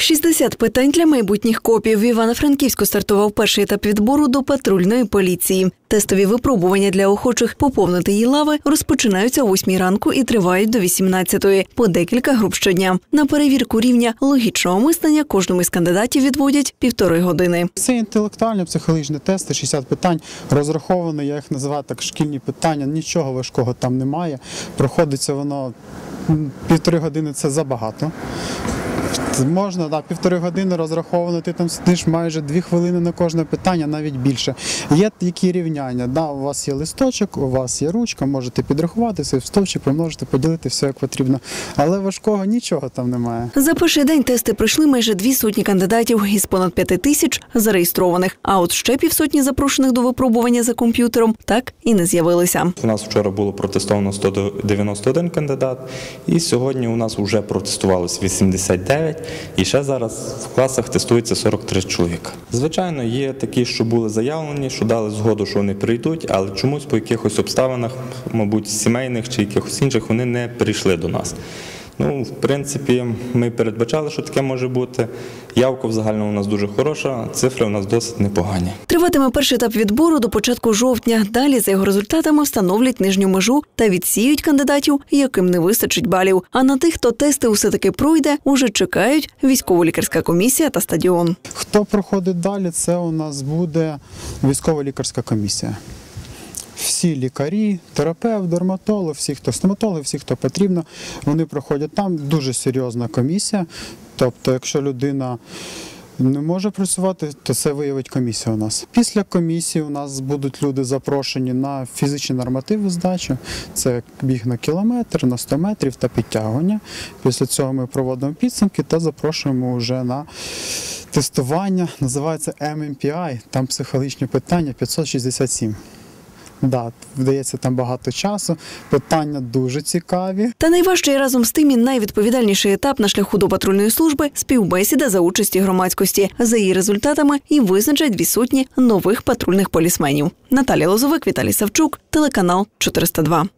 60 питань для майбутніх копів. В Івано-Франківську стартував перший етап відбору до патрульної поліції. Тестові випробування для охочих поповнити її лави розпочинаються о 8 ранку і тривають до 18-ї, по декілька груп щодня. На перевірку рівня логічного мислення кожному із кандидатів відводять півтори години. Це інтелектуальні психологічні тести, 60 питань розраховані, я їх називаю так шкільні питання. Нічого важкого там немає. Проходиться воно півтори години це забагато. Можна, да, півтори години розраховано, ти там сидиш майже дві хвилини на кожне питання, навіть більше. Є які рівняння. Да, у вас є листочок, у вас є ручка, можете підрахувати, свій стовпчик помножити, поділити все як потрібно. Але важкого нічого там немає. За перший день тести пройшли майже дві сотні кандидатів із понад п'яти тисяч зареєстрованих. А от ще півсотні запрошених до випробування за комп'ютером так і не з'явилися. У нас вчора було протестовано 191 кандидат, і сьогодні у нас вже протестувалось 89, і ще зараз в класах тестується 43 чоловіка. Звичайно, є такі, що були заявлені, що дали згоду, що вони прийдуть, але чомусь по якихось обставинах, мабуть, сімейних чи якихось інших, вони не прийшли до нас. Ну, в принципі, ми передбачали, що таке може бути. Явка в загальному у нас дуже хороша, цифри у нас досить непогані. Триватиме перший етап відбору до початку жовтня. Далі за його результатами встановлять нижню межу та відсіють кандидатів, яким не вистачить балів. А на тих, хто тести усе таки пройде, уже чекають військово-лікарська комісія та стадіон. Хто проходить далі, це у нас буде військово-лікарська комісія. Всі лікарі, терапевт, дерматолог, всі, хто стоматологи, всі, хто потрібно, вони проходять там. Дуже серйозна комісія. Тобто, якщо людина не може працювати, то це виявить комісія у нас. Після комісії у нас будуть люди запрошені на фізичні нормативи здачі. Це біг на кілометр, на 100 метрів та підтягування. Після цього ми проводимо підсумки та запрошуємо вже на тестування. Називається MMPI, там психологічні питання 567. Да, вдається там багато часу. Питання дуже цікаві. Та найважчий разом з тим і найвідповідальніший етап на шляху до патрульної служби співбесіда за участі громадськості. За її результатами і визначать дві сотні нових патрульних полісменів. Наталія Лозовик, Віталій Савчук, телеканал 402.